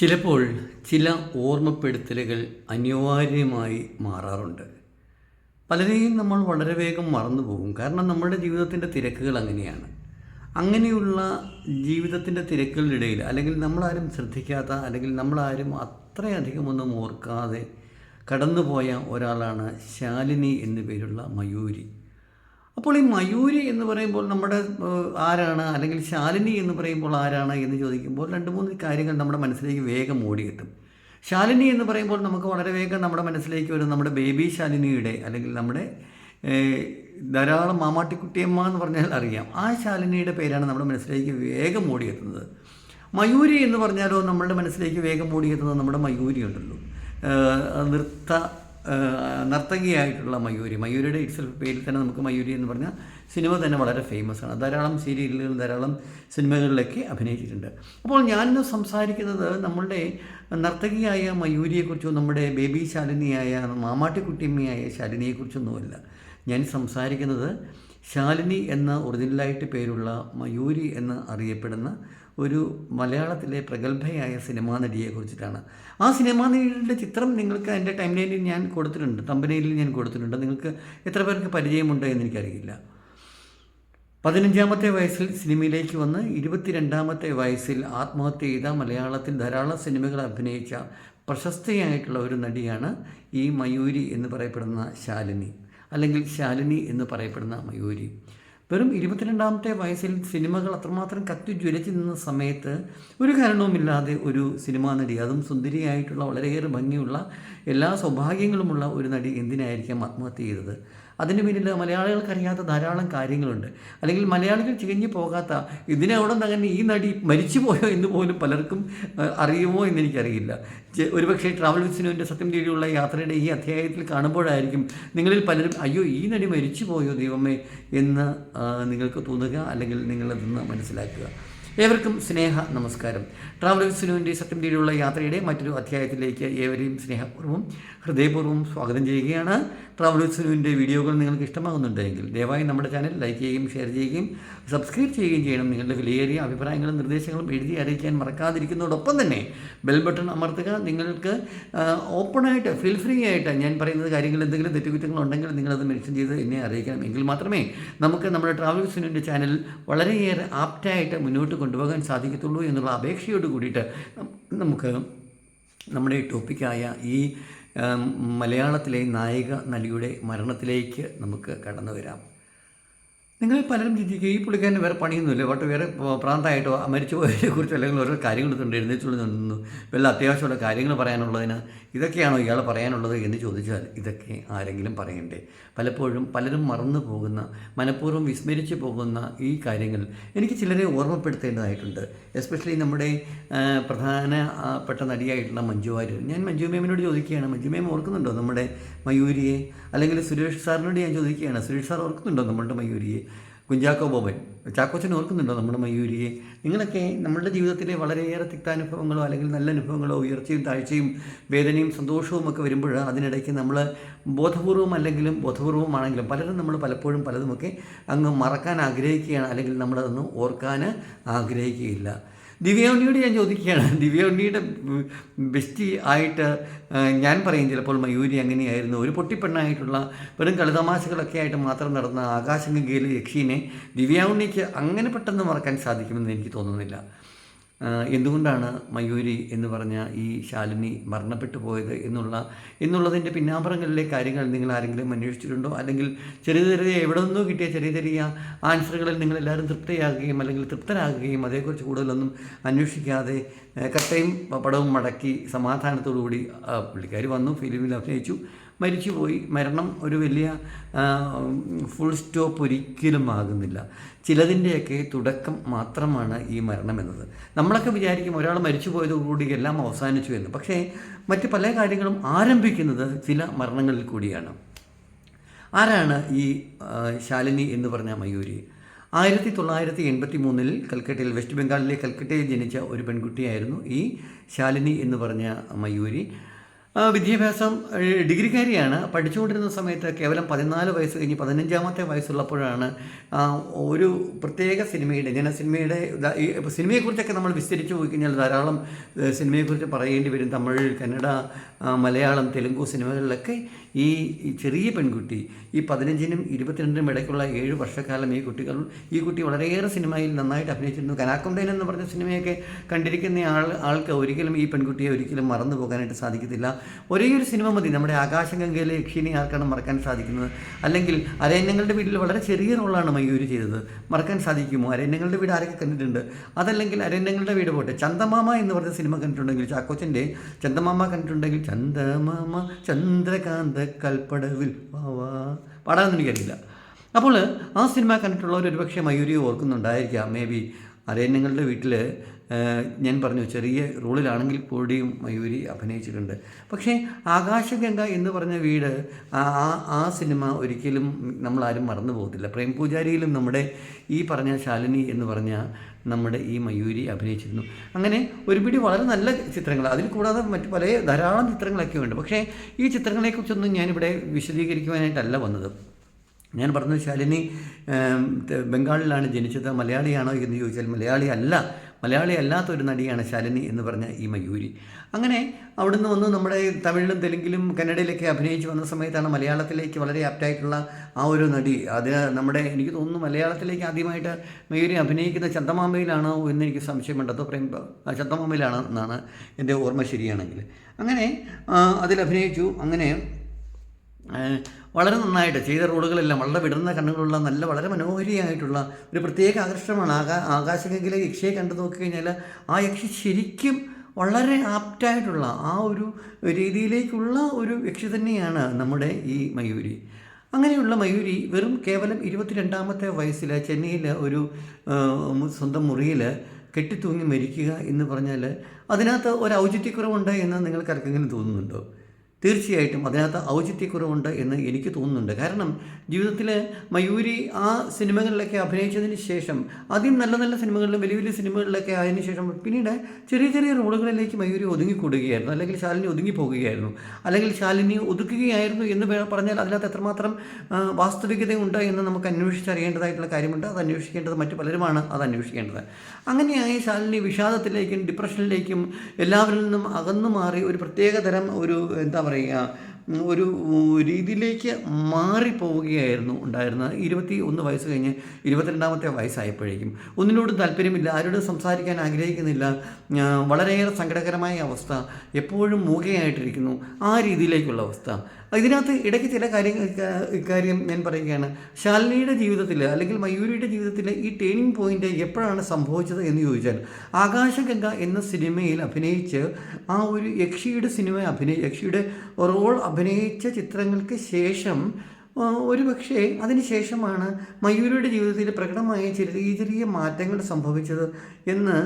ചിലപ്പോൾ ചില ഓർമ്മപ്പെടുത്തലുകൾ അനിവാര്യമായി മാറാറുണ്ട്. പലരെയും നമ്മൾ വളരെ വേഗം മറന്നു പോകും കാരണം നമ്മുടെ ജീവിതത്തിന്റെ തിരക്കുകൾ അങ്ങനെയാണ്. അങ്ങനെയുള്ള ജീവിതത്തിന്റെ തിരക്കുകളിടയിൽ അല്ലെങ്കിൽ നമ്മളാരും ശ്രദ്ധിക്കാത്ത അല്ലെങ്കിൽ നമ്മളാരും അത്രയധികമൊന്നും ഓർക്കാതെ കടന്നുപോയ ഒരാളാണ് ശാലിനി എന്നു പേരുള്ള മയൂരി. അപ്പോൾ ഈ മയൂരി എന്ന് പറയുമ്പോൾ നമ്മുടെ ആരാണ്? അല്ലെങ്കിൽ ശാലിനി എന്ന് പറയുമ്പോൾ ആരാണ് എന്ന് ചോദിക്കുമ്പോൾ രണ്ട് മൂന്ന് കാര്യങ്ങൾ നമ്മുടെ മനസ്സിലേക്ക് വേഗം ഓടി ഓടിയെത്തും. ശാലിനി എന്ന് പറയുമ്പോൾ നമുക്ക് വളരെ വേഗം നമ്മുടെ മനസ്സിലേക്ക് വരും. നമ്മുടെ ബേബി ശാലിനിയുടെ അല്ലെങ്കിൽ നമ്മുടെ ധാരാളം മാമാട്ടിക്കുട്ടിയമ്മ എന്ന് പറഞ്ഞാൽ അറിയാം. ആ ശാലിനിയുടെ പേരാണ് നമ്മുടെ മനസ്സിലേക്ക് വേഗം ഓടിയെത്തുന്നത്. മയൂരി എന്ന് പറഞ്ഞാലോ നമ്മളുടെ മനസ്സിലേക്ക് വേഗം ഓടിയെത്തുന്നത് നമ്മുടെ മയൂരി ഉണ്ടല്ലോ. നൃത്ത നർത്തകിയായിട്ടുള്ള മയൂരി. മയൂരിയുടെ ഇറ്റ്സെൽഫ് പേരിൽ തന്നെ നമുക്ക് മയൂരി എന്ന് പറഞ്ഞാൽ സിനിമ തന്നെ വളരെ ഫേമസ് ആണ്. ധാരാളം സീരിയലുകൾ ധാരാളം സിനിമകളിലൊക്കെ അഭിനയിച്ചിട്ടുണ്ട്. അപ്പോൾ ഞാനിന്ന് സംസാരിക്കുന്നത് നമ്മളുടെ നർത്തകിയായ മയൂരിയെക്കുറിച്ചോ നമ്മുടെ ബേബി ശാലിനിയായ മാമാട്ടിക്കുട്ടിയമ്മയായ ശാലിനിയെക്കുറിച്ചൊന്നുമല്ല. ഞാൻ സംസാരിക്കുന്നത് ശാലിനി എന്ന ഒറിജിനലായിട്ട് പേരുള്ള മയൂരി എന്ന് അറിയപ്പെടുന്ന ഒരു മലയാളത്തിലെ പ്രഗത്ഭയായ സിനിമാ നടിയെ കുറിച്ചിട്ടാണ്. ആ സിനിമാ നടിയുടെ ചിത്രം നിങ്ങൾക്ക് എന്റെ ടൈം ലൈനിൽ ഞാൻ കൊടുത്തിട്ടുണ്ട്. തമ്പനയിൽ ഞാൻ കൊടുത്തിട്ടുണ്ട്. നിങ്ങൾക്ക് എത്ര പേർക്ക് പരിചയമുണ്ട് എന്ന് എനിക്കറിയില്ല. പതിനഞ്ചാമത്തെ വയസ്സിൽ സിനിമയിലേക്ക് വന്ന് ഇരുപത്തിരണ്ടാമത്തെ വയസ്സിൽ ആത്മഹത്യ ചെയ്ത മലയാളത്തിൽ ധാരാളം സിനിമകൾ അഭിനയിച്ച പ്രശസ്തയായിട്ടുള്ള ഒരു നടിയാണ് ഈ മയൂരി എന്ന് പറയപ്പെടുന്ന ശാലിനി. അല്ലെങ്കിൽ ശാലിനി എന്ന് പറയപ്പെടുന്ന മയൂരി. വെറും ഇരുപത്തിരണ്ടാമത്തെ വയസ്സിൽ സിനിമകൾ അത്രമാത്രം കത്തി ജ്വലിച്ച് നിന്ന സമയത്ത് ഒരു കാരണവുമില്ലാതെ ഒരു സിനിമാ നടി അതും സുന്ദരിയായിട്ടുള്ള വളരെയേറെ ഭംഗിയുള്ള എല്ലാ സൗഭാഗ്യങ്ങളുമുള്ള ഒരു നടി എന്തിനായിരിക്കാം ആത്മഹത്യ ചെയ്തത്? അതിന് പിന്നിൽ മലയാളികൾക്ക് അറിയാത്ത ധാരാളം കാര്യങ്ങളുണ്ട്. അല്ലെങ്കിൽ മലയാളികൾ ചികഞ്ഞു പോകാത്ത ഇതിനവിടെ തന്നെ ഈ നടി മരിച്ചു പോയോ എന്ന് പോലും പലർക്കും അറിയുമോ എന്ന് എനിക്കറിയില്ല. ഒരുപക്ഷെ ട്രാവൽ വിസിനുവിന്റെ സത്യം തേടിയുള്ള യാത്രയുടെ ഈ അധ്യായത്തിൽ കാണുമ്പോഴായിരിക്കും നിങ്ങളിൽ പലരും അയ്യോ ഈ നടി മരിച്ചു പോയോ ദൈവമേ എന്ന് നിങ്ങൾക്ക് തോന്നുക അല്ലെങ്കിൽ നിങ്ങളതെന്ന് മനസ്സിലാക്കുക. ഏവർക്കും സ്നേഹ നമസ്കാരം. ട്രാവൽ വിസിനുവിന്റെ സത്യം തേടിയുള്ള യാത്രയുടെ മറ്റൊരു അധ്യായത്തിലേക്ക് ഏവരെയും സ്നേഹപൂർവം ഹൃദയപൂർവം സ്വാഗതം ചെയ്യുകയാണ്. ട്രാവൽ സുനുവിന്റെ വീഡിയോകൾ നിങ്ങൾക്ക് ഇഷ്ടമാകുന്നുണ്ടെങ്കിൽ ദയവായി നമ്മുടെ ചാനൽ ലൈക്ക് ചെയ്യുകയും ഷെയർ ചെയ്യുകയും സബ്സ്ക്രൈബ് ചെയ്യുകയും ചെയ്യണം. നിങ്ങളുടെ വിലയേറിയ അഭിപ്രായങ്ങളും നിർദ്ദേശങ്ങളും എഴുതി അറിയിക്കാൻ മറക്കാതിരിക്കുന്നതോടൊപ്പം തന്നെ ബെൽ ബട്ടൺ അമർത്തുക. നിങ്ങൾക്ക് ഓപ്പണായിട്ട് ഫീൽ ഫ്രീ ആയിട്ട് ഞാൻ പറയുന്നത് കാര്യങ്ങൾ എന്തെങ്കിലും തെറ്റുകുറ്റങ്ങളുണ്ടെങ്കിൽ നിങ്ങളത് മെൻഷൻ ചെയ്ത് എന്നെ അറിയിക്കണം. എങ്കിൽ മാത്രമേ നമുക്ക് നമ്മുടെ ട്രാവൽ സുനുവിന്റെ ചാനൽ വളരെയേറെ ആപ്റ്റായിട്ട് മുന്നോട്ട് കൊണ്ടുപോകാൻ സാധിക്കത്തുള്ളൂ എന്നുള്ള അപേക്ഷയോട് കൂടിയിട്ട് നമുക്ക് നമ്മുടെ ടോപ്പിക്കായ ഈ മലയാളത്തിലെ നായിക നടിയുടെ മരണത്തിലേക്ക് നമുക്ക് കടന്നു വരാം നിങ്ങൾ പലരും ചിന്തിക്കുക ഈ പുള്ളിക്കാരന് വേറെ പണിയൊന്നുമില്ല. വട്ട് വേറെ പ- പ്രാന്തമായിട്ടോ മരിച്ചു പോയതിനെ കുറിച്ചോ അല്ലെങ്കിൽ ഓരോ കാര്യങ്ങൾ കൊണ്ട് എഴുന്നേച്ചുള്ളൂ നിന്നു. വല്ല അത്യാവശ്യമുള്ള കാര്യങ്ങൾ പറയാനുള്ളതിന് ഇതൊക്കെയാണോ ഇയാൾ പറയാനുള്ളത് എന്ന് ചോദിച്ചാൽ ഇതൊക്കെ ആരെങ്കിലും പറയണ്ടേ? പലപ്പോഴും പലരും മറന്നു പോകുന്ന മനഃപൂർവം വിസ്മരിച്ചു പോകുന്ന ഈ കാര്യങ്ങൾ എനിക്ക് ചിലരെ ഓർമ്മപ്പെടുത്തേണ്ടതായിട്ടുണ്ട്. എസ്പെഷ്യലി നമ്മുടെ പ്രധാനപ്പെട്ട നടിയായിട്ടുള്ള മഞ്ജു വാര്യർ. ഞാൻ മഞ്ജു മേമിനോട് ചോദിക്കുകയാണ്. മഞ്ജു മേം ഓർക്കുന്നുണ്ടോ നമ്മുടെ മയൂരിയെ? അല്ലെങ്കിൽ സുരേഷ് സാറിനോട് ഞാൻ ചോദിക്കുകയാണ്. സുരേഷ് സാർ ഓർക്കുന്നുണ്ടോ നമ്മളുടെ മയൂരിയെ? കുഞ്ചാക്കോ ബോബൻ. ചാക്കോച്ചൻ ഓർക്കുന്നുണ്ടോ നമ്മുടെ മയൂരിയെ? നിങ്ങളൊക്കെ നമ്മളുടെ ജീവിതത്തിലെ വളരെയേറെ തിക്താനുഭവങ്ങളോ അല്ലെങ്കിൽ നല്ല അനുഭവങ്ങളോ ഉയർച്ചയും താഴ്ചയും വേദനയും സന്തോഷവും ഒക്കെ വരുമ്പോൾ അതിനിടയ്ക്ക് നമ്മൾ ബോധപൂർവം അല്ലെങ്കിലും ബോധപൂർവമാണെങ്കിലും പലരും നമ്മൾ പലപ്പോഴും പലതുമൊക്കെ അങ്ങ് മറക്കാൻ ആഗ്രഹിക്കുകയാണ് അല്ലെങ്കിൽ നമ്മളതൊന്നും ഓർക്കാൻ ആഗ്രഹിക്കുകയില്ല. ദിവ്യോണ്ണിയോട് ഞാൻ ചോദിക്കുകയാണ്. ദിവ്യ ഉണ്ണിയുടെ ബെസ്റ്റി ആയിട്ട് ഞാൻ പറയും ചിലപ്പോൾ മയൂരി അങ്ങനെയായിരുന്നു. ഒരു പൊട്ടിപ്പെണ്ണായിട്ടുള്ള വെറും കളിതമാശകളൊക്കെ ആയിട്ട് മാത്രം നടന്ന ആകാശഗംഗയിലെ യക്ഷീനെ ദിവ്യ ഉണ്ണിക്ക് അങ്ങനെ പെട്ടെന്ന് മറക്കാൻ സാധിക്കുമെന്ന് എനിക്ക് തോന്നുന്നില്ല. എന്തുകൊണ്ടാണ് മയൂരി എന്ന് പറഞ്ഞ ഈ ശാലിനി മരണപ്പെട്ടു പോയത് എന്നുള്ള എന്നുള്ളതിന്റെ പിന്നാമ്പറങ്ങളിലെ കാര്യങ്ങൾ നിങ്ങൾ ആരെങ്കിലും അന്വേഷിച്ചിട്ടുണ്ടോ? അല്ലെങ്കിൽ ചെറിയ ചെറിയ എവിടെ നിന്നോ കിട്ടിയ ചെറിയ ചെറിയ ആൻസറുകളിൽ നിങ്ങൾ എല്ലാവരും തൃപ്തയാകുകയും അല്ലെങ്കിൽ തൃപ്തരാകുകയും അതേക്കുറിച്ച് കൂടുതലൊന്നും അന്വേഷിക്കാതെ കട്ടയും പടവും മടക്കി സമാധാനത്തോടുകൂടി കൂടി പുള്ളിക്കാരി വന്നു ഫിലിമിൽ അഭിനയിച്ചു. മരിച്ചുപോയി. മരണം ഒരു വലിയ ഫുൾ സ്റ്റോപ്പ് ഒരിക്കലും ആകുന്നില്ല. ചിലതിന്റെയൊക്കെ തുടക്കം മാത്രമാണ് ഈ മരണം എന്നത്. നമ്മളൊക്കെ വിചാരിക്കും ഒരാൾ മരിച്ചു പോയതോടുകൂടി എല്ലാം അവസാനിച്ചു എന്ന്. പക്ഷേ മറ്റ് പല കാര്യങ്ങളും ആരംഭിക്കുന്നത് ചില മരണങ്ങളിൽ കൂടിയാണ്. ആരാണ് ഈ ശാലിനി എന്ന് പറഞ്ഞ മയൂരി? ആയിരത്തി തൊള്ളായിരത്തി എൺപത്തി മൂന്നിൽ കൽക്കട്ടയിൽ വെസ്റ്റ് ബംഗാളിലെ കൽക്കട്ടയിൽ ജനിച്ച ഒരു പെൺകുട്ടിയായിരുന്നു ഈ ശാലിനി എന്ന് പറഞ്ഞ മയൂരി. വിദ്യാഭ്യാസം ഡിഗ്രിക്കാരിയാണ്. പഠിച്ചുകൊണ്ടിരുന്ന സമയത്ത് കേവലം പതിനാല് വയസ്സ് കഴിഞ്ഞ് പതിനഞ്ചാമത്തെ വയസ്സുള്ളപ്പോഴാണ് ഒരു പ്രത്യേക സിനിമയുടെ ഞാൻ സിനിമയുടെ സിനിമയെക്കുറിച്ചൊക്കെ നമ്മൾ വിസ്തരിച്ച് പോയി കഴിഞ്ഞാൽ ധാരാളം സിനിമയെക്കുറിച്ച് പറയേണ്ടി വരും. തമിഴ് കന്നഡ മലയാളം തെലുങ്കു സിനിമകളിലൊക്കെ ഈ ചെറിയ പെൺകുട്ടി ഈ പതിനഞ്ചിനും ഇരുപത്തിരണ്ടിനും ഇടയ്ക്കുള്ള ഏഴ് വർഷക്കാലം ഈ കുട്ടികൾ ഈ കുട്ടി വളരെയേറെ സിനിമയിൽ നന്നായിട്ട് അഭിനയിച്ചിരുന്നു. കനാക്കൊണ്ടേൻ എന്ന് പറഞ്ഞ സിനിമയൊക്കെ കണ്ടിരിക്കുന്ന ആൾ ആൾക്ക് ഒരിക്കലും ഈ പെൺകുട്ടിയെ ഒരിക്കലും മറന്നു പോകാനായിട്ട് സാധിക്കത്തില്ല. ഒരേ ഒരു സിനിമ മതി നമ്മുടെ ആകാശഗംഗയിലെ യക്ഷിനെ ആർക്കാണ് മറക്കാൻ സാധിക്കുന്നത്? അല്ലെങ്കിൽ അരയന്നങ്ങളുടെ വീട്ടിൽ വളരെ ചെറിയ റോളാണ് മയൂരി ചെയ്തത് മറക്കാൻ സാധിക്കുമോ? അരയന്നങ്ങളുടെ വീട് ആരൊക്കെ കണ്ടിട്ടുണ്ട്? അതല്ലെങ്കിൽ അരയന്നങ്ങളുടെ വീട് പോട്ടെ ചന്ദമാമ എന്ന് പറഞ്ഞ സിനിമ കണ്ടിട്ടുണ്ടെങ്കിൽ ചാക്കോച്ചന്റെ ചന്ദമാമ കണ്ടിട്ടുണ്ടെങ്കിൽ ചന്ദമാമ ചന്ദ്രകാന്ത കൽപ്പടവിൽ വാവാ എനിക്കറിയില്ല അപ്പോൾ ആ സിനിമ കണ്ടിട്ടുള്ളവർ ഒരുപക്ഷെ മയൂരി ഓർക്കുന്നുണ്ടായിരിക്കാം. മേ ബി അരയന്നങ്ങളുടെ വീട്ടിൽ ഞാൻ പറഞ്ഞു ചെറിയ റോളിലാണെങ്കിൽ കൂടിയും മയൂരി അഭിനയിച്ചിട്ടുണ്ട്. പക്ഷേ ആകാശഗംഗ എന്ന് പറഞ്ഞ വീട് ആ- ആ സിനിമ ഒരിക്കലും നമ്മളാരും മറന്നു പോകത്തില്ല. പ്രേം പൂജാരിയിലും നമ്മുടെ ഈ പറഞ്ഞ ശാലിനി എന്ന് പറഞ്ഞ നമ്മുടെ ഈ മയൂരി അഭിനയിച്ചിരുന്നു. അങ്ങനെ ഒരു പിടി വളരെ നല്ല ചിത്രങ്ങൾ അതിൽ കൂടാതെ മറ്റ് പല ധാരാളം ചിത്രങ്ങളൊക്കെ ഉണ്ട്. പക്ഷേ ഈ ചിത്രങ്ങളെക്കുറിച്ചൊന്നും ഞാനിവിടെ വിശദീകരിക്കുവാനായിട്ടല്ല വന്നത്. ഞാൻ പറഞ്ഞത് ശാലിനി ബംഗാളിലാണ് ജനിച്ചത് മലയാളിയാണോ എന്ന് ചോദിച്ചാൽ മലയാളി അല്ല. മലയാളി അല്ലാത്ത ഒരു നടിയാണ് ശാലിനി എന്ന് പറഞ്ഞ ഈ മയൂരി. അങ്ങനെ അവിടുന്ന് വന്ന് നമ്മുടെ തമിഴിലും തെലുങ്കിലും കന്നഡയിലൊക്കെ അഭിനയിച്ച് വന്ന സമയത്താണ് മലയാളത്തിലേക്ക് വളരെ ആപ്റ്റായിട്ടുള്ള ആ ഒരു നടി. അത് നമ്മുടെ എനിക്ക് തോന്നുന്നു മലയാളത്തിലേക്ക് ആദ്യമായിട്ട് മയൂരി അഭിനയിക്കുന്ന ചന്ദമാമയിലാണോ എന്ന് എനിക്ക് സംശയമുണ്ട്. അതോ പ്രേം ആ, ചന്തമാമ്പയിലാണ് എന്നാണ് എന്റെ ഓർമ്മ ശരിയാണെങ്കിൽ. അങ്ങനെ അതിൽ അഭിനയിച്ചു. അങ്ങനെ വളരെ നന്നായിട്ട് ചെയ്ത റോഡുകളെല്ലാം വളരെ വിടർന്ന കണ്ണുകളുള്ള നല്ല വളരെ മനോഹരിയായിട്ടുള്ള ഒരു പ്രത്യേക ആകർഷണമാണ്. ആകാ ആകാശഗംഗയിലെ യക്ഷിയെ കണ്ടു നോക്കിക്കഴിഞ്ഞാൽ ആ യക്ഷി ശരിക്കും വളരെ ആപ്റ്റായിട്ടുള്ള ആ ഒരു രീതിയിലേക്കുള്ള ഒരു യക്ഷി തന്നെയാണ് നമ്മുടെ ഈ മയൂരി. അങ്ങനെയുള്ള മയൂരി വെറും കേവലം ഇരുപത്തിരണ്ടാമത്തെ വയസ്സിൽ ചെന്നൈയിൽ ഒരു സ്വന്തം മുറിയിൽ കെട്ടിത്തൂങ്ങി മരിക്കുക എന്ന് പറഞ്ഞാൽ അതിനകത്ത് ഒരു ഔചിത്യക്കുറവുണ്ട് എന്ന് നിങ്ങൾക്ക് തോന്നുന്നുണ്ടോ? തീർച്ചയായിട്ടും അതിനകത്ത് ഔചിത്യക്കുറവുണ്ട് എന്ന് എനിക്ക് തോന്നുന്നുണ്ട്. കാരണം ജീവിതത്തിൽ മയൂരി ആ സിനിമകളിലൊക്കെ അഭിനയിച്ചതിന് ശേഷം ആദ്യം നല്ല നല്ല സിനിമകളിലും വലിയ വലിയ സിനിമകളിലൊക്കെ ആയതിന് ശേഷം പിന്നീട് ചെറിയ ചെറിയ റോളുകളിലേക്ക് മയൂരി ഒതുങ്ങിക്കൂടുകയായിരുന്നു. അല്ലെങ്കിൽ ശാലിനി ഒതുങ്ങി പോകുകയായിരുന്നു അല്ലെങ്കിൽ ശാലിനി ഒതുക്കുകയായിരുന്നു എന്ന് പറഞ്ഞാൽ അതിനകത്ത് എത്രമാത്രം വാസ്തവികതയുണ്ട് എന്ന് നമുക്ക് അന്വേഷിച്ചറിയേണ്ടതായിട്ടുള്ള കാര്യമുണ്ട്. അത് അന്വേഷിക്കേണ്ടത് മറ്റു പലരുമാണ്. അത് അന്വേഷിക്കേണ്ടത്. അങ്ങനെയായി ശാലിനി വിഷാദത്തിലേക്കും ഡിപ്രഷനിലേക്കും എല്ലാവരിൽ നിന്നും അകന്നു മാറി ഒരു പ്രത്യേകതരം ഒരു എന്താ പറയുക ഉം, ഒരു രീതിയിലേക്ക് മാറിപ്പോവുകയായിരുന്നു ഉണ്ടായിരുന്നത് ഇരുപത്തി ഒന്ന് വയസ്സ് കഴിഞ്ഞ് ഇരുപത്തിരണ്ടാമത്തെ വയസ്സായപ്പോഴേക്കും. ഒന്നിനോടും താല്പര്യമില്ല ആരോടും സംസാരിക്കാൻ ആഗ്രഹിക്കുന്നില്ല. വളരെയേറെ സങ്കടകരമായ അവസ്ഥ എപ്പോഴും മൂകയായിട്ടിരിക്കുന്നു. ആ രീതിയിലേക്കുള്ള അവസ്ഥ. ഇതിനകത്ത് ഇടയ്ക്ക് ചില കാര്യങ്ങൾ ഇക്കാര്യം ഞാൻ പറയുകയാണ്. ശാലിനിയുടെ ജീവിതത്തിൽ അല്ലെങ്കിൽ മയൂരിയുടെ ജീവിതത്തിൽ ഈ ടേണിംഗ് പോയിന്റ് എപ്പോഴാണ് സംഭവിച്ചത് എന്ന് ചോദിച്ചാൽ ആകാശഗംഗ എന്ന സിനിമയിൽ അഭിനയിച്ച് ആ ഒരു യക്ഷിയുടെ സിനിമ അഭിനയി യക്ഷിയുടെ റോൾ അഭിനയിച്ച ചിത്രങ്ങൾക്ക് ശേഷം ഒരു പക്ഷേ അതിനുശേഷമാണ് മയൂരിയുടെ ജീവിതത്തിൽ പ്രകടമായ ചെറിയ ചെറിയ മാറ്റങ്ങൾ സംഭവിച്ചത് എന്ന്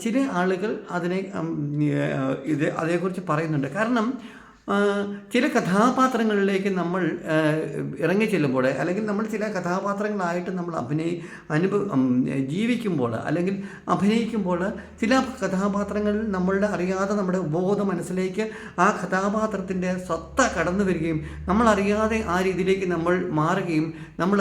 ചില ആളുകൾ അതിനെ ഇത് അതേക്കുറിച്ച് പറയുന്നുണ്ട്. കാരണം ചില കഥാപാത്രങ്ങളിലേക്ക് നമ്മൾ ഇറങ്ങി ചെല്ലുമ്പോൾ അല്ലെങ്കിൽ നമ്മൾ ചില കഥാപാത്രങ്ങളായിട്ട് നമ്മൾ അഭിനയി അനുഭവ ജീവിക്കുമ്പോൾ അല്ലെങ്കിൽ അഭിനയിക്കുമ്പോൾ ചില കഥാപാത്രങ്ങളിൽ നമ്മളുടെ അറിയാതെ നമ്മുടെ ഉപബോധ മനസ്സിലേക്ക് ആ കഥാപാത്രത്തിന്റെ സത്ത കടന്നു വരികയും നമ്മളറിയാതെ ആ രീതിയിലേക്ക് നമ്മൾ മാറുകയും നമ്മൾ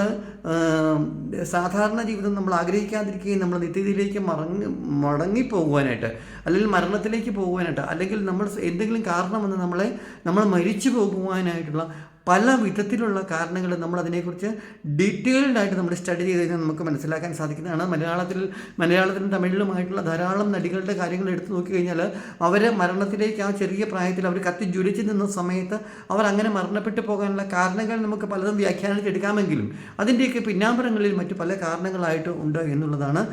സാധാരണ ജീവിതം നമ്മൾ ആഗ്രഹിക്കാതിരിക്കുകയും നമ്മൾ നിത്യതയിലേക്ക് മറങ്ങി മടങ്ങിപ്പോകുവാനായിട്ട് അല്ലെങ്കിൽ മരണത്തിലേക്ക് പോകുവാനായിട്ട് അല്ലെങ്കിൽ നമ്മൾ എന്തെങ്കിലും കാരണമെന്ന് നമ്മളെ നമ്മൾ മരിച്ചു പോകുവാനായിട്ടുള്ള പല വിധത്തിലുള്ള കാരണങ്ങൾ നമ്മൾ അതിനെക്കുറിച്ച് ഡീറ്റെയിൽഡ് ആയിട്ട് നമ്മൾ സ്റ്റഡി ചെയ്ത് കഴിഞ്ഞാൽ നമുക്ക് മനസ്സിലാക്കാൻ സാധിക്കുന്നതാണ്. മലയാളത്തിൽ മലയാളത്തിലും തമിഴിലുമായിട്ടുള്ള ധാരാളം നടികളുടെ കാര്യങ്ങൾ എടുത്തു നോക്കിക്കഴിഞ്ഞാൽ അവരെ മരണത്തിലേക്ക് ആ ചെറിയ പ്രായത്തിൽ അവർ കത്തി ജ്വലിച്ച് നിന്ന സമയത്ത് അവർ അങ്ങനെ മരണപ്പെട്ടു പോകാനുള്ള കാരണങ്ങൾ നമുക്ക് പലതും വ്യാഖ്യാനിച്ചെടുക്കാമെങ്കിലും അതിന്റെയൊക്കെ പിന്നാമ്പരങ്ങളിൽ മറ്റു പല കാരണങ്ങളായിട്ട് ഉണ്ട് എന്നുള്ളതാണ്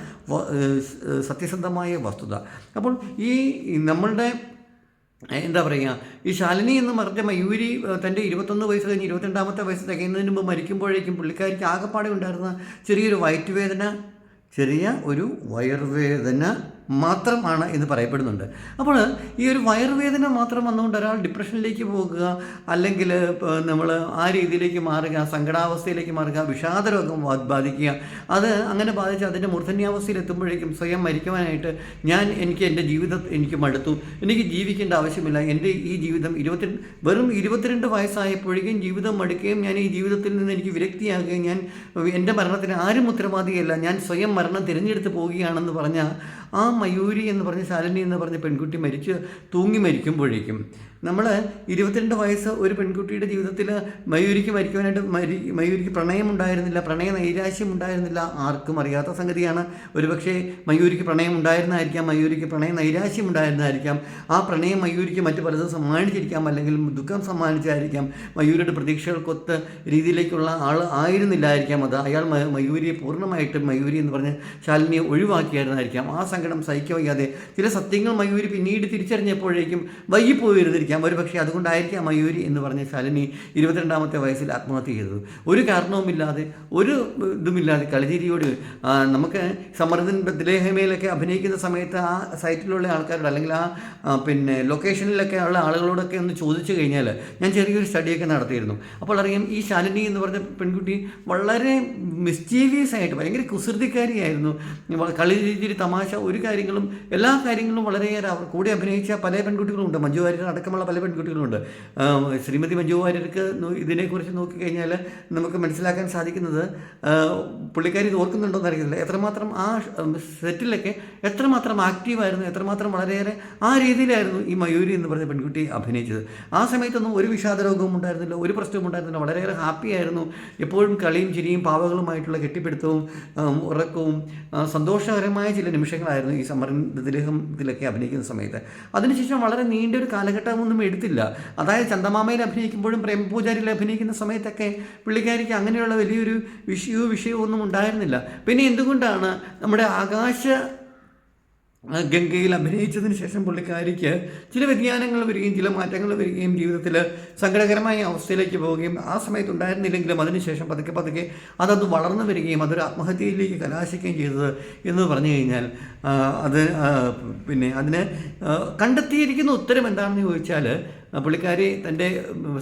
സത്യസന്ധമായ വസ്തുത. അപ്പോൾ ഈ നമ്മളുടെ എന്താ പറയുക? ഈ ശാലിനി എന്ന് പറഞ്ഞ മയൂരി തന്റെ ഇരുപത്തൊന്ന് വയസ്സ് കഴിഞ്ഞ് ഇരുപത്തിരണ്ടാമത്തെ വയസ്സ് തികയുന്നതിന് മുമ്പ് മരിക്കുമ്പോഴേക്കും പുള്ളിക്കാരിക്ക് ആകെപ്പാടെ ഉണ്ടായിരുന്ന ചെറിയൊരു വയറ്റുവേദന ചെറിയ ഒരു വയറുവേദന മാത്രമാണ് എന്ന് പറയപ്പെടുന്നുണ്ട്. അപ്പോൾ ഈ ഒരു വയറുവേദന മാത്രം വന്നുകൊണ്ട് ഒരാൾ ഡിപ്രഷനിലേക്ക് പോകുക അല്ലെങ്കിൽ നമ്മൾ ആ രീതിയിലേക്ക് മാറുക സങ്കടാവസ്ഥയിലേക്ക് മാറുക വിഷാദരോഗം ബാധിക്കുക അത് അങ്ങനെ ബാധിച്ച് അതിന്റെ മൂർധന്യാവസ്ഥയിൽ എത്തുമ്പോഴേക്കും സ്വയം മരിക്കുവാനായിട്ട് ഞാൻ എനിക്ക് എന്റെ ജീവിതം എനിക്ക് മടുത്തു. എനിക്ക് ജീവിക്കേണ്ട ആവശ്യമില്ല. എന്റെ ഈ ജീവിതം ഇരുപത്തി വെറും ഇരുപത്തിരണ്ട് വയസ്സായപ്പോഴേക്കും ജീവിതം മടുക്കുകയും ഞാൻ ഈ ജീവിതത്തിൽ നിന്ന് എനിക്ക് വിരക്തിയാകുകയും ഞാൻ എന്റെ മരണത്തിന് ആരും ഉത്തരവാദിയല്ല. ഞാൻ സ്വയം മരണം തിരഞ്ഞെടുത്ത് പോവുകയാണെന്ന് പറഞ്ഞ ആ മയൂരി എന്ന് പറഞ്ഞ ശാലിനി എന്ന് പറഞ്ഞ പെൺകുട്ടി മരിച്ച് തൂങ്ങി മരിക്കുമ്പോഴേക്കും നമ്മൾ ഇരുപത്തിരണ്ട് വയസ്സ് ഒരു പെൺകുട്ടിയുടെ ജീവിതത്തിൽ മയൂരിക്ക് മരിക്കുവാനായിട്ട് മരി മയൂരിക്ക് പ്രണയം ഉണ്ടായിരുന്നില്ല പ്രണയ നൈരാശ്യം ഉണ്ടായിരുന്നില്ല ആർക്കും അറിയാത്ത സംഗതിയാണ്. ഒരുപക്ഷെ മയൂരിക്ക് പ്രണയം ഉണ്ടായിരുന്നായിരിക്കാം മയൂരിക്ക് പ്രണയ നൈരാശ്യം ഉണ്ടായിരുന്നായിരിക്കാം ആ പ്രണയം മയൂരിക്ക് മറ്റു പലതും സമ്മാനിച്ചിരിക്കാം അല്ലെങ്കിൽ ദുഃഖം സമ്മാനിച്ചായിരിക്കാം. മയൂരിയുടെ പ്രതീക്ഷകൾക്കൊത്ത രീതിയിലേക്കുള്ള ആൾ ആയിരുന്നില്ലായിരിക്കാം അത്. അയാൾ മയൂരിയെ പൂർണമായിട്ടും മയൂരി എന്ന് പറഞ്ഞ് ശാലിനിയെ ഒഴിവാക്കിയായിരുന്നായിരിക്കാം. ആ സങ്കടം സഹിക്കാൻ വയ്യാതെ ചില സത്യങ്ങൾ മയൂരി പിന്നീട് തിരിച്ചറിഞ്ഞപ്പോഴേക്കും വൈകിപ്പോയിരുന്നിരിക്കാം. ഒരു പക്ഷേ അതുകൊണ്ടായിരിക്കാം മയൂരി എന്ന് പറഞ്ഞ ശാലിനി ഇരുപത്തിരണ്ടാമത്തെ വയസ്സിൽ ആത്മഹത്യ ചെയ്തത്. ഒരു കാരണവുമില്ലാതെ ഒരു ഇതുമില്ലാതെ കളിചിരിയോട് നമുക്ക് സമർദ്ദൻ ബദ്ലേഹമയിലൊക്കെ അഭിനയിക്കുന്ന സമയത്ത് ആ സൈറ്റിലുള്ള ആൾക്കാരോട് അല്ലെങ്കിൽ ആ പിന്നെ ലൊക്കേഷനിലൊക്കെ ഉള്ള ആളുകളോടൊക്കെ ഒന്ന് ചോദിച്ചു കഴിഞ്ഞാൽ ഞാൻ ചെറിയൊരു സ്റ്റഡിയൊക്കെ നടത്തിയിരുന്നു. അപ്പോൾ അറിയാം ഈ ശാലിനി എന്ന് പറഞ്ഞ പെൺകുട്ടി വളരെ മിസ്റ്റീരിയസ് ആയിട്ട് ഭയങ്കര കുസൃതിക്കാരിയായിരുന്നു. കളി രീതിയിൽ തമാശ ഒരു കാര്യങ്ങളും എല്ലാ കാര്യങ്ങളും വളരെയേറെ കൂടെ അഭിനയിച്ച പല പെൺകുട്ടികളുമുണ്ട്. മഞ്ജു വാര്യർ അടക്കമുള്ള പല പെൺകുട്ടികളുമുണ്ട്. ശ്രീമതി മഞ്ജു വാര്യർക്ക് ഇതിനെക്കുറിച്ച് നോക്കിക്കഴിഞ്ഞാൽ നമുക്ക് മനസ്സിലാക്കാൻ സാധിക്കുന്നത് പുള്ളിക്കാരി ഇത് ഓർക്കുന്നുണ്ടോയെന്ന് അറിയത്തില്ല എത്രമാത്രം ആ സെറ്റിലൊക്കെ എത്രമാത്രം ആക്റ്റീവായിരുന്നു എത്രമാത്രം വളരെയേറെ ആ രീതിയിലായിരുന്നു ഈ മയൂരി എന്ന് പറഞ്ഞ പെൺകുട്ടി അഭിനയിച്ചത്. ആ സമയത്തൊന്നും ഒരു വിഷാദരോഗവും ഉണ്ടായിരുന്നില്ല ഒരു പ്രശ്നവും ഉണ്ടായിരുന്നില്ല. വളരെയേറെ ഹാപ്പി ആയിരുന്നു. എപ്പോഴും കളിയും ചിരിയും പാവകളുമായിട്ടുള്ള കെട്ടിപ്പിടുത്തവും ഉറക്കവും സന്തോഷകരമായ ചില നിമിഷങ്ങളായിരുന്നു ഈ സമരത്തിലൊക്കെ അഭിനയിക്കുന്ന സമയത്ത്. അതിനുശേഷം വളരെ നീണ്ട ഒരു കാലഘട്ടമൊന്നും എടുത്തില്ല. അതായത് ചന്ദമാമയിൽ അഭിനയിക്കുമ്പോഴും പ്രേമപൂജാരിയിൽ അഭിനയിക്കുന്ന സമയത്തൊക്കെ പുള്ളിക്കാരിക്ക് അങ്ങനെയുള്ള വലിയൊരു വിഷയവും വിഷയവും ഒന്നും ഉണ്ടായിരുന്നില്ല. പിന്നെ എന്തുകൊണ്ടാണ് നമ്മുടെ ആകാശ ഗംഗയിൽ അഭിനയിച്ചതിന് ശേഷം പുള്ളിക്കാരിക്ക് ചില വ്യതിയാനങ്ങൾ വരികയും ചില മാറ്റങ്ങൾ വരികയും ജീവിതത്തിൽ സങ്കടകരമായ അവസ്ഥയിലേക്ക് പോവുകയും ആ സമയത്ത് ഉണ്ടായിരുന്നില്ലെങ്കിലും അതിനുശേഷം പതുക്കെ പതുക്കെ അതത് വളർന്നു വരികയും അതൊരു ആത്മഹത്യയിലേക്ക് കലാശിക്കുകയും ചെയ്തത് എന്ന് പറഞ്ഞു കഴിഞ്ഞാൽ അത് പിന്നെ അതിന് കണ്ടെത്തിയിരിക്കുന്ന ഉത്തരം എന്താണെന്ന് ചോദിച്ചാൽ പുള്ളിക്കാരി തന്റെ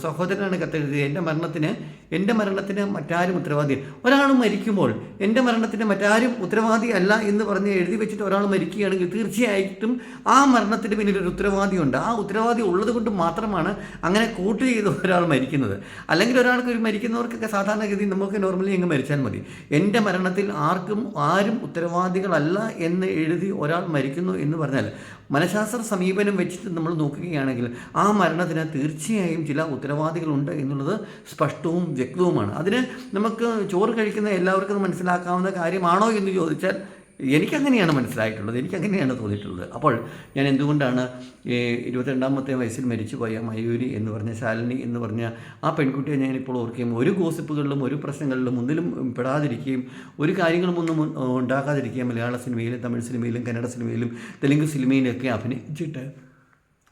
സഹോദരനാണ് കത്തെഴുതിയത്. എന്റെ മരണത്തിന് എന്റെ മരണത്തിന് മറ്റാരും ഉത്തരവാദി ഒരാൾ മരിക്കുമ്പോൾ എന്റെ മരണത്തിന് മറ്റാരും ഉത്തരവാദി അല്ല എന്ന് പറഞ്ഞ് എഴുതി വെച്ചിട്ട് ഒരാൾ മരിക്കുകയാണെങ്കിൽ തീർച്ചയായിട്ടും ആ മരണത്തിന് പിന്നിൽ ഒരു ഉത്തരവാദിയുണ്ട്. ആ ഉത്തരവാദി ഉള്ളത് കൊണ്ട് മാത്രമാണ് അങ്ങനെ കൂട്ട് ചെയ്ത് ഒരാൾ മരിക്കുന്നത്. അല്ലെങ്കിൽ ഒരാൾക്ക് ഒരു മരിക്കുന്നവർക്കൊക്കെ സാധാരണഗതി നമുക്ക് നോർമലി അങ്ങ് മരിച്ചാൽ മതി. എന്റെ മരണത്തിൽ ആർക്കും ആരും ഉത്തരവാദികളല്ല എന്ന് എഴുതി ഒരാൾ മരിക്കുന്നു എന്ന് പറഞ്ഞാൽ മനഃശാസ്ത്ര സമീപനം വെച്ചിട്ട് നമ്മൾ നോക്കുകയാണെങ്കിൽ ആ മരണത്തിന് തീർച്ചയായും ചില ഉത്തരവാദികളുണ്ട് എന്നുള്ളത് സ്പഷ്ടവും വ്യക്തവുമാണ്. അതിന് നമുക്ക് ചോറ് കഴിക്കുന്ന എല്ലാവർക്കും മനസ്സിലാക്കാവുന്ന കാര്യമാണോ എന്ന് ചോദിച്ചാൽ എനിക്കങ്ങനെയാണ് മനസ്സിലായിട്ടുള്ളത് എനിക്കങ്ങനെയാണ് തോന്നിയിട്ടുള്ളത്. അപ്പോൾ ഞാൻ എന്തുകൊണ്ടാണ് ഈ ഇരുപത്തിരണ്ടാമത്തെ വയസ്സിൽ മരിച്ചുപോയ മയൂരി എന്ന് പറഞ്ഞ ശാലിനി എന്ന് പറഞ്ഞ ആ പെൺകുട്ടിയെ ഞാൻ ഞാനിപ്പോൾ ഓർക്കുകയും ഒരു ഗോസിപ്പുകളിലും ഒരു പ്രശ്നങ്ങളിലും ഒന്നിലും പെടാതിരിക്കുകയും ഒരു കാര്യങ്ങളും ഒന്നും ഉണ്ടാകാതിരിക്കുകയും മലയാള സിനിമയിലും തമിഴ് സിനിമയിലും കന്നഡ സിനിമയിലും തെലുങ്ക് സിനിമയിലൊക്കെ അഭിനയിച്ചിട്ട്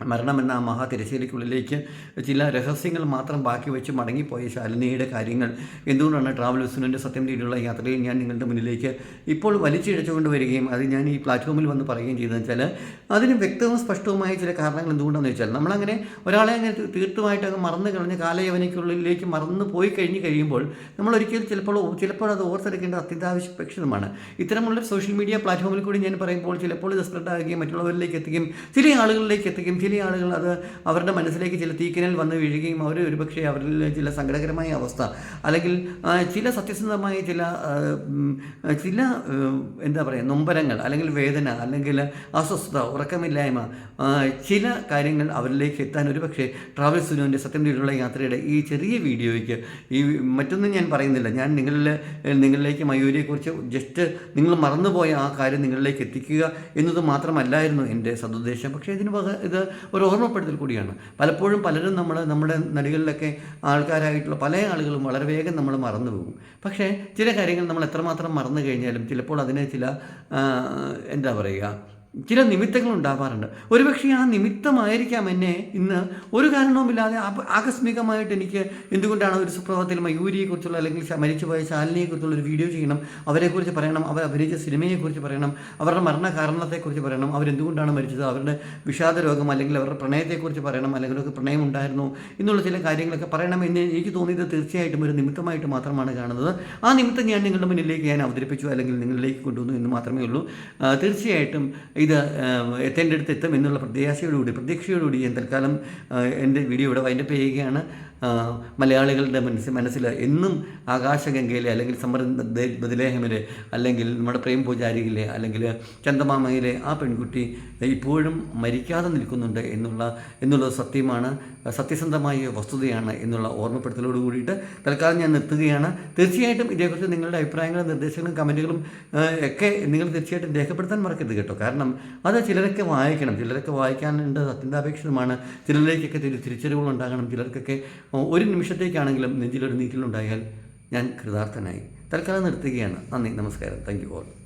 മരണമെന്ന ആ മഹാ തിരശ്ശീലയ്ക്കുള്ളിലേക്ക് ചില രഹസ്യങ്ങൾ മാത്രം ബാക്കി വെച്ച് മടങ്ങിപ്പോയ ശാലിനിയുടെ കാര്യങ്ങൾ. എന്തുകൊണ്ടാണ് ട്രാവൽ സത്യം രീതിയിലുള്ള യാത്രയിൽ ഞാൻ നിങ്ങളുടെ മുന്നിലേക്ക് ഇപ്പോൾ വലിച്ചിഴച്ചുകൊണ്ട് വരികയും അത് ഞാൻ ഈ പ്ലാറ്റ്ഫോമിൽ വന്ന് പറയുകയും ചെയ്തതെന്ന് വെച്ചാൽ അതിന് വ്യക്തവും സ്പഷ്ടവുമായ ചില കാരണങ്ങൾ എന്തുകൊണ്ടാണെന്ന് വെച്ചാൽ നമ്മളങ്ങനെ ഒരാളെ അങ്ങനെ തീർത്തുമായിട്ട് അങ്ങ് മറന്നു കളഞ്ഞ് കാലയവനയ്ക്കുള്ളിലേക്ക് മറന്നു പോയി കഴിഞ്ഞ് കഴിയുമ്പോൾ നമ്മൾ ഒരിക്കലും ചിലപ്പോൾ ചിലപ്പോൾ അത് ഓർത്തെടുക്കേണ്ട അത്യന്താവശ്യപേക്ഷിതമാണ് ഇത്തരമുള്ള സോഷ്യൽ മീഡിയ പ്ലാറ്റ്ഫോമിൽ കൂടി ഞാൻ പറയുമ്പോൾ ചിലപ്പോൾ ഇത് സ്പ്രെഡ് ആകുകയും മറ്റുള്ളവരിലേക്ക് എത്തുകയും ചില ആളുകളിലേക്ക് എത്തുകയും ചില ആളുകൾ അത് അവരുടെ മനസ്സിലേക്ക് ചില തീക്കനൽ വന്ന് വീഴുകയും അവർ ഒരുപക്ഷെ അവരിൽ ചില സങ്കടകരമായ അവസ്ഥ അല്ലെങ്കിൽ ചില സത്യസന്ധമായ ചില ചില എന്താ പറയുക നൊമ്പരങ്ങൾ അല്ലെങ്കിൽ വേദന അല്ലെങ്കിൽ അസ്വസ്ഥത ഉറക്കമില്ലായ്മ ചില കാര്യങ്ങൾ അവരിലേക്ക് എത്താൻ ഒരുപക്ഷെ ട്രാവൽ സുനുവിന്റെ സത്യം തേടിയുള്ള യാത്രയുടെ ഈ ചെറിയ വീഡിയോയ്ക്ക് ഈ മറ്റൊന്നും ഞാൻ പറയുന്നില്ല. ഞാൻ നിങ്ങളിൽ നിങ്ങളിലേക്ക് മയൂരിയെക്കുറിച്ച് ജസ്റ്റ് നിങ്ങൾ മറന്നുപോയ ആ കാര്യം നിങ്ങളിലേക്ക് എത്തിക്കുക എന്നത് മാത്രമല്ലായിരുന്നു എന്റെ സതുദ്ദേശം പക്ഷേ ഇതിന് ഇത് ഒരു ഓർമ്മപ്പെടുത്തൽ കൂടിയാണ്. പലപ്പോഴും പലരും നമ്മൾ നമ്മുടെ നടികളിലൊക്കെ ആൾക്കാരായിട്ടുള്ള പല ആളുകളും വളരെ വേഗം നമ്മൾ മറന്നു പോകും. പക്ഷേ ചില കാര്യങ്ങൾ നമ്മൾ എത്രമാത്രം മറന്നു കഴിഞ്ഞാലും ചിലപ്പോൾ അതിനെ ചില എന്താ പറയുക ചില നിമിത്തങ്ങൾ ഉണ്ടാവാറുണ്ട്. ഒരുപക്ഷെ ആ നിമിത്തമായിരിക്കാം എന്നെ ഇന്ന് ഒരു കാരണവുമില്ലാതെ ആകസ്മികമായിട്ട് എനിക്ക് എന്തുകൊണ്ടാണ് ഒരു സുപ്രഭാതത്തിൽ മയൂരിയെക്കുറിച്ചുള്ള അല്ലെങ്കിൽ മരിച്ചുപോയ ശാലിനിയെക്കുറിച്ചുള്ള ഒരു വീഡിയോ ചെയ്യണം അവരെക്കുറിച്ച് പറയണം അവർ അഭിനയിച്ച സിനിമയെക്കുറിച്ച് പറയണം അവരുടെ മരണ കാരണത്തെക്കുറിച്ച് പറയണം അവരെന്തുകൊണ്ടാണ് മരിച്ചത് അവരുടെ വിഷാദ രോഗം അല്ലെങ്കിൽ അവരുടെ പ്രണയത്തെക്കുറിച്ച് പറയണം അല്ലെങ്കിൽ അവർക്ക് പ്രണയം ഉണ്ടായിരുന്നു എന്നുള്ള ചില കാര്യങ്ങളൊക്കെ പറയണം എന്ന് എനിക്ക് തോന്നിയത് തീർച്ചയായിട്ടും ഒരു നിമിത്തമായിട്ട് മാത്രമാണ് കാണുന്നത്. ആ നിമിത്തം ഞാൻ നിങ്ങളുടെ മുന്നിലേക്ക് ഞാൻ അവതരിപ്പിച്ചു അല്ലെങ്കിൽ നിങ്ങളിലേക്ക് കൊണ്ടുവന്നു എന്ന് മാത്രമേ ഉള്ളൂ. തീർച്ചയായിട്ടും ഇത് എത്തേണ്ടടുത്ത് എത്തും എന്നുള്ള പ്രത്യാശയോടുകൂടി പ്രതീക്ഷയോടുകൂടി ഞാൻ തൽക്കാലം എന്റെ വീഡിയോ ഇവിടെ വൈൻഡപ്പ് ചെയ്യുകയാണ്. മലയാളികളുടെ മനസ്സിൽ മനസ്സിൽ എന്നും ആകാശഗംഗയിലെ അല്ലെങ്കിൽ സമൃദ്ധ ബദലേഹമിലെ അല്ലെങ്കിൽ നമ്മുടെ പ്രേം പൂജാരിയിലെ അല്ലെങ്കിൽ ചന്ദമാമയിലെ ആ പെൺകുട്ടി ഇപ്പോഴും മരിക്കാതെ നിൽക്കുന്നുണ്ട് എന്നുള്ള എന്നുള്ളത് സത്യമാണ് സത്യസന്ധമായ വസ്തുതയാണ് എന്നുള്ള ഓർമ്മപ്പെടുത്തലോട് കൂടിയിട്ട് തൽക്കാലം ഞാൻ നിർത്തുകയാണ്. തീർച്ചയായിട്ടും ഇതേക്കുറിച്ച് നിങ്ങളുടെ അഭിപ്രായങ്ങളും നിർദ്ദേശങ്ങളും കമന്റുകളും ഒക്കെ നിങ്ങൾ തീർച്ചയായിട്ടും രേഖപ്പെടുത്താൻ മറക്കരുത് കേട്ടോ. കാരണം അത് ചിലരൊക്കെ വായിക്കണം. ചിലരൊക്കെ വായിക്കാനുണ്ട് അത്യന്താപേക്ഷിതമാണ് ചിലരിലേക്കൊക്കെ തിരി തിരിച്ചറിവുകൾ ഉണ്ടാകണം. ചിലർക്കൊക്കെ ഒരു നിമിഷത്തേക്കാണെങ്കിലും നെഞ്ചിലൊരു നീറ്റിലുണ്ടായാൽ ഞാൻ കൃതാർത്ഥനായി. തൽക്കാലം നിർത്തുകയാണ്. നന്ദി നമസ്കാരം. Thank you all